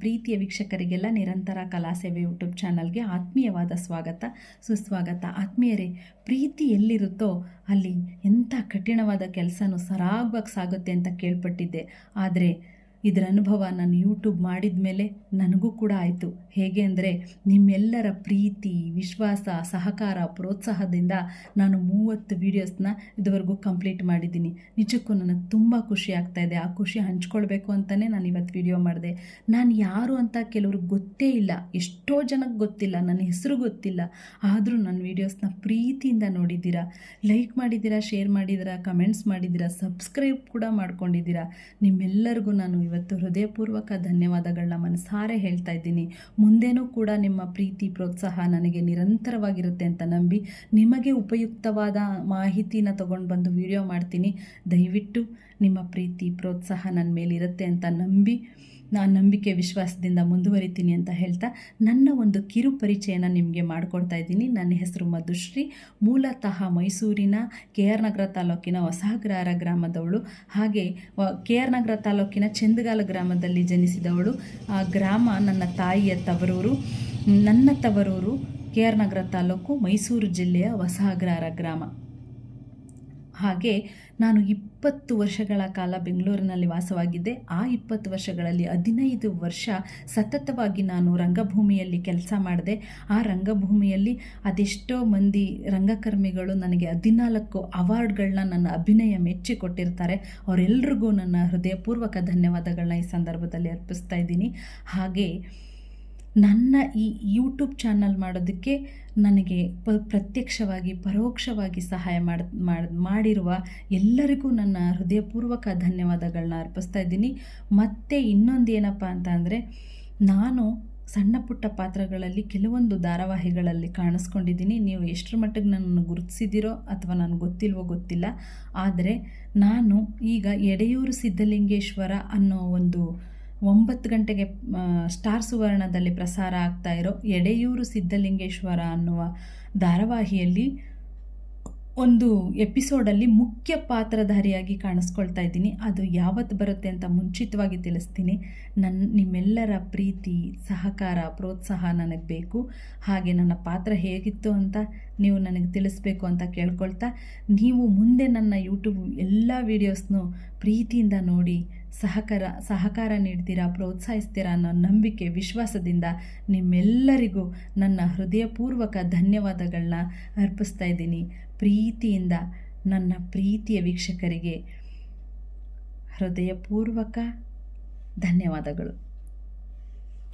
ಪ್ರೀತಿಯ ವೀಕ್ಷಕರಿಗೆಲ್ಲ ನಿರಂತರ ಕಲಾ ಸೇವೆ ಯೂಟ್ಯೂಬ್ ಚಾನಲ್ಗೆ ಆತ್ಮೀಯವಾದ ಸ್ವಾಗತ. ಸುಸ್ವಾಗತ. ಆತ್ಮೀಯರೇ, ಪ್ರೀತಿ ಎಲ್ಲಿರುತ್ತೋ ಅಲ್ಲಿ ಎಂಥ ಕಠಿಣವಾದ ಕೆಲಸನೂ ಸರಾಗವಾಗಿ ಸಾಗುತ್ತೆ ಅಂತ ಕೇಳ್ಪಟ್ಟಿದ್ದೆ. ಆದರೆ ಇದರ ಅನುಭವ ನಾನು ಯೂಟ್ಯೂಬ್ ಮಾಡಿದ ಮೇಲೆ ನನಗೂ ಕೂಡ ಆಯಿತು. ಹೇಗೆ ಅಂದರೆ ನಿಮ್ಮೆಲ್ಲರ ಪ್ರೀತಿ, ವಿಶ್ವಾಸ, ಸಹಕಾರ, ಪ್ರೋತ್ಸಾಹದಿಂದ ನಾನು ಮೂವತ್ತು ವೀಡಿಯೋಸ್ನ ಇದುವರೆಗೂ ಕಂಪ್ಲೀಟ್ ಮಾಡಿದ್ದೀನಿ. ನಿಜಕ್ಕೂ ನನಗೆ ತುಂಬ ಖುಷಿ ಆಗ್ತಾ ಇದೆ. ಆ ಖುಷಿ ಹಂಚ್ಕೊಳ್ಬೇಕು ಅಂತಲೇ ನಾನು ಇವತ್ತು ವಿಡಿಯೋ ಮಾಡಿದೆ. ನಾನು ಯಾರು ಅಂತ ಕೆಲವ್ರಿಗೆ ಗೊತ್ತೇ ಇಲ್ಲ. ಎಷ್ಟೋ ಜನಕ್ಕೆ ಗೊತ್ತಿಲ್ಲ. ನನ್ನ ಹೆಸರು ಗೊತ್ತಿಲ್ಲ. ಆದರೂ ನನ್ನ ವೀಡಿಯೋಸ್ನ ಪ್ರೀತಿಯಿಂದ ನೋಡಿದ್ದೀರಾ? ಲೈಕ್ ಮಾಡಿದ್ದೀರಾ? ಶೇರ್ ಮಾಡಿದ್ದೀರಾ? ಕಮೆಂಟ್ಸ್ ಮಾಡಿದ್ದೀರಾ? ಸಬ್ಸ್ಕ್ರೈಬ್ ಕೂಡ ಮಾಡ್ಕೊಂಡಿದ್ದೀರಾ? ನಿಮ್ಮೆಲ್ಲರಿಗೂ ನಾನು ಇವತ್ತು ಹೃದಯಪೂರ್ವಕ ಧನ್ಯವಾದಗಳನ್ನ ಮನಸಾರೆ ಹೇಳ್ತಾ ಇದ್ದೀನಿ. ಮುಂದೇನೂ ಕೂಡ ನಿಮ್ಮ ಪ್ರೀತಿ, ಪ್ರೋತ್ಸಾಹ ನನಗೆ ನಿರಂತರವಾಗಿರುತ್ತೆ ಅಂತ ನಂಬಿ ನಿಮಗೆ ಉಪಯುಕ್ತವಾದ ಮಾಹಿತಿನ ತೊಗೊಂಡು ಬಂದು ವಿಡಿಯೋ ಮಾಡ್ತೀನಿ. ದಯವಿಟ್ಟು ನಿಮ್ಮ ಪ್ರೀತಿ, ಪ್ರೋತ್ಸಾಹ ನನ್ನ ಮೇಲಿರುತ್ತೆ ಅಂತ ನಂಬಿ ನಾನು ನಂಬಿಕೆ ವಿಶ್ವಾಸದಿಂದ ಮುಂದುವರಿತೀನಿ ಅಂತ ಹೇಳ್ತಾ ನನ್ನ ಒಂದು ಕಿರು ಪರಿಚಯನ ನಿಮಗೆ ಮಾಡಿಕೊಡ್ತಾ ಇದ್ದೀನಿ. ನನ್ನ ಹೆಸರು ಮಧುಶ್ರೀ. ಮೂಲತಃ ಮೈಸೂರಿನ ಕೆ ಆರ್ ನಗರ ತಾಲೂಕಿನ ಹೊಸಗ್ರಹಾರ ಗ್ರಾಮದವಳು. ಹಾಗೆ ಕೆ ಆರ್ ನಗರ ತಾಲೂಕಿನ ಚಂದಗಾಲ ಗ್ರಾಮದಲ್ಲಿ ಜನಿಸಿದವಳು. ಆ ಗ್ರಾಮ ನನ್ನ ತಾಯಿಯ ತವರೂರು. ನನ್ನ ತವರೂರು ಕೆ ಆರ್ ನಗರ ತಾಲೂಕು ಮೈಸೂರು ಜಿಲ್ಲೆಯ ಹೊಸಗ್ರಹಾರ ಗ್ರಾಮ. ಹಾಗೆ ನಾನು ಇಪ್ಪತ್ತು ವರ್ಷಗಳ ಕಾಲ ಬೆಂಗಳೂರಿನಲ್ಲಿ ವಾಸವಾಗಿದ್ದೆ. ಆ ಇಪ್ಪತ್ತು ವರ್ಷಗಳಲ್ಲಿ ಹದಿನೈದು ವರ್ಷ ಸತತವಾಗಿ ನಾನು ರಂಗಭೂಮಿಯಲ್ಲಿ ಕೆಲಸ ಮಾಡಿದೆ. ಆ ರಂಗಭೂಮಿಯಲ್ಲಿ ಅದೆಷ್ಟೋ ಮಂದಿ ರಂಗಕರ್ಮಿಗಳು ನನಗೆ ಹದಿನಾಲ್ಕು ಅವಾರ್ಡ್ಗಳನ್ನ ನನ್ನ ಅಭಿನಯ ಮೆಚ್ಚಿ ಕೊಟ್ಟಿರ್ತಾರೆ ಅವರೆಲ್ರಿಗೂ ನನ್ನ ಹೃದಯಪೂರ್ವಕ ಧನ್ಯವಾದಗಳನ್ನ ಈ ಸಂದರ್ಭದಲ್ಲಿ ಅರ್ಪಿಸ್ತಾ ಇದ್ದೀನಿ. ಹಾಗೆ ನನ್ನ ಈ ಯೂಟ್ಯೂಬ್ ಚಾನಲ್ ಮಾಡೋದಕ್ಕೆ ನನಗೆ ಪ, ಪ್ರತ್ಯಕ್ಷವಾಗಿ, ಪರೋಕ್ಷವಾಗಿ ಸಹಾಯ ಮಾಡಿ ಮಾಡಿರುವ ಎಲ್ಲರಿಗೂ ನನ್ನ ಹೃದಯಪೂರ್ವಕ ಧನ್ಯವಾದಗಳನ್ನ ಅರ್ಪಿಸ್ತಾ ಇದ್ದೀನಿ. ಮತ್ತು ಇನ್ನೊಂದು ಏನಪ್ಪ ಅಂತ ಅಂದರೆ, ನಾನು ಸಣ್ಣ ಪುಟ್ಟ ಪಾತ್ರಗಳಲ್ಲಿ ಕೆಲವೊಂದು ಧಾರಾವಾಹಿಗಳಲ್ಲಿ ಕಾಣಿಸ್ಕೊಂಡಿದ್ದೀನಿ. ನೀವು ಎಷ್ಟರ ಮಟ್ಟಿಗೆ ನನ್ನನ್ನು ಗುರುತಿಸಿದ್ದೀರೋ ಅಥವಾ ನನಗೆ ಗೊತ್ತಿಲ್ವೋ ಗೊತ್ತಿಲ್ಲ. ಆದರೆ ನಾನು ಈಗ ಎಡೆಯೂರು ಸಿದ್ಧಲಿಂಗೇಶ್ವರ ಅನ್ನೋ ಒಂದು ಒಂಬತ್ತು ಗಂಟೆಗೆ ಸ್ಟಾರ್ ಸುವರ್ಣದಲ್ಲಿ ಪ್ರಸಾರ ಆಗ್ತಾ ಇರೋ ಎಡೆಯೂರು ಸಿದ್ಧಲಿಂಗೇಶ್ವರ ಅನ್ನುವ ಧಾರಾವಾಹಿಯಲ್ಲಿ ಒಂದು ಎಪಿಸೋಡಲ್ಲಿ ಮುಖ್ಯ ಪಾತ್ರಧಾರಿಯಾಗಿ ಕಾಣಿಸ್ಕೊಳ್ತಾ ಇದ್ದೀನಿ. ಅದು ಯಾವತ್ತು ಬರುತ್ತೆ ಅಂತ ಮುಂಚಿತವಾಗಿ ತಿಳಿಸ್ತೀನಿ. ನನ್ನ, ನಿಮ್ಮೆಲ್ಲರ ಪ್ರೀತಿ, ಸಹಕಾರ, ಪ್ರೋತ್ಸಾಹ ನನಗೆ ಬೇಕು. ಹಾಗೆ ನನ್ನ ಪಾತ್ರ ಹೇಗಿತ್ತು ಅಂತ ನೀವು ನನಗೆ ತಿಳಿಸ್ಬೇಕು ಅಂತ ಕೇಳ್ಕೊಳ್ತಾ, ನೀವು ಮುಂದೆ ನನ್ನ ಯೂಟ್ಯೂಬ್ ಎಲ್ಲ ವೀಡಿಯೋಸ್ನು ಪ್ರೀತಿಯಿಂದ ನೋಡಿ ಸಹಕಾರ ಸಹಕಾರ ನೀಡ್ತೀರಾ, ಪ್ರೋತ್ಸಾಹಿಸ್ತೀರಾ ಅನ್ನೋ ನಂಬಿಕೆ, ವಿಶ್ವಾಸದಿಂದ ನಿಮ್ಮೆಲ್ಲರಿಗೂ ನನ್ನ ಹೃದಯಪೂರ್ವಕ ಧನ್ಯವಾದಗಳನ್ನ ಅರ್ಪಿಸ್ತಾ ಇದ್ದೀನಿ. ಪ್ರೀತಿಯಿಂದ ನನ್ನ ಪ್ರೀತಿಯ ವೀಕ್ಷಕರಿಗೆ ಹೃದಯಪೂರ್ವಕ ಧನ್ಯವಾದಗಳು.